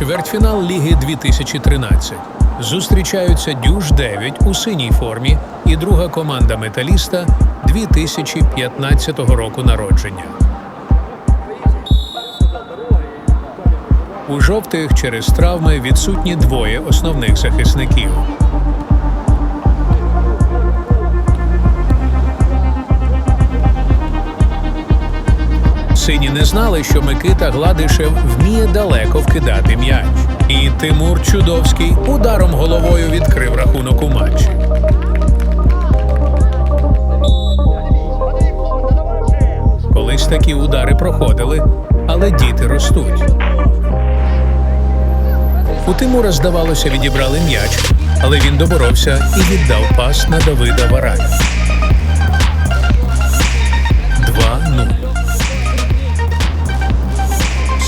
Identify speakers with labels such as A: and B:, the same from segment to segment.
A: Чвертьфінал Ліги 2013. Зустрічаються Дюж 9 у синій формі і друга команда металіста 2015 року народження. У жовтих через травми відсутні двоє основних захисників. Не знали, що Микита Гладишев вміє далеко вкидати м'яч. І Тимур Чудовський ударом головою відкрив рахунок у матчі. Колись такі удари проходили, але діти ростуть. У Тимура, здавалося, відібрали м'яч, але він доборовся і віддав пас на Давида Вараня.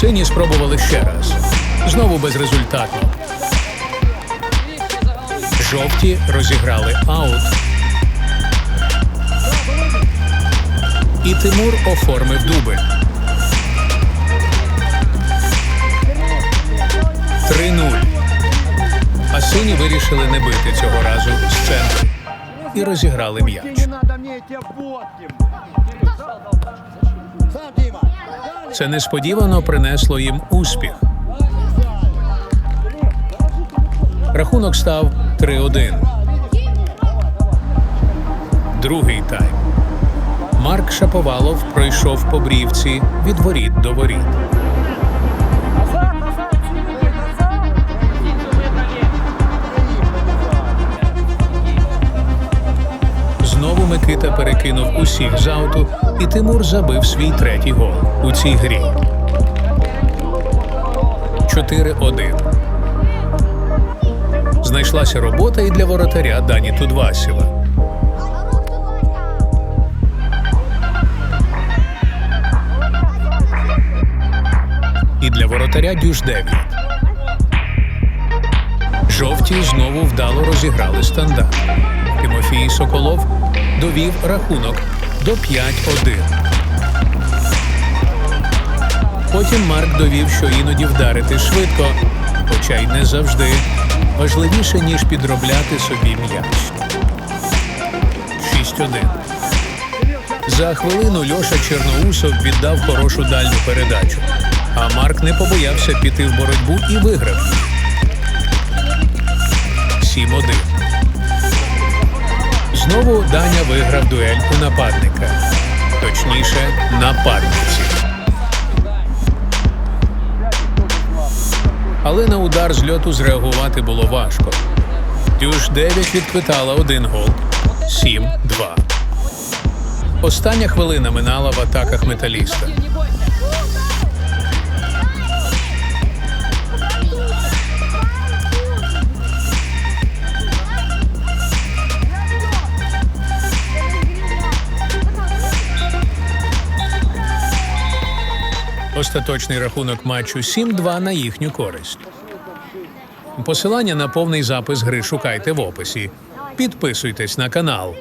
A: Сині спробували ще раз. Знову безрезультатно. Жовті розіграли аут. І Тимур оформив дубль. 3-0. А сині вирішили не бити цього разу з центру і розіграли м'яч. Це несподівано принесло їм успіх. Рахунок став 3-1. Другий тайм. Марк Шаповалов пройшов по брівці від воріт до воріт. Микита перекинув усіх з ауту, і Тимур забив свій третій гол у цій грі. 4-1. Знайшлася робота і для воротаря Дані Тудвасєва. І для воротаря Дюж 9. Жовті знову вдало розіграли стандарт. Тимофій Соколов довів рахунок до 5-1. Потім Марк довів, що іноді вдарити швидко, хоча й не завжди, важливіше, ніж підробляти собі м'яч. 6-1. За хвилину Льоша Черноусов віддав хорошу дальню передачу. А Марк не побоявся піти в боротьбу і виграв. 7-1. Знову Даня виграв дуель у нападника. Точніше, нападниці. Але на удар з льоту зреагувати було важко. Дюж 9 відквитала один гол. 7-2. Остання хвилина минала в атаках металіста. Остаточний рахунок матчу 7-2 на їхню користь. Посилання на повний запис гри шукайте в описі. Підписуйтесь на канал.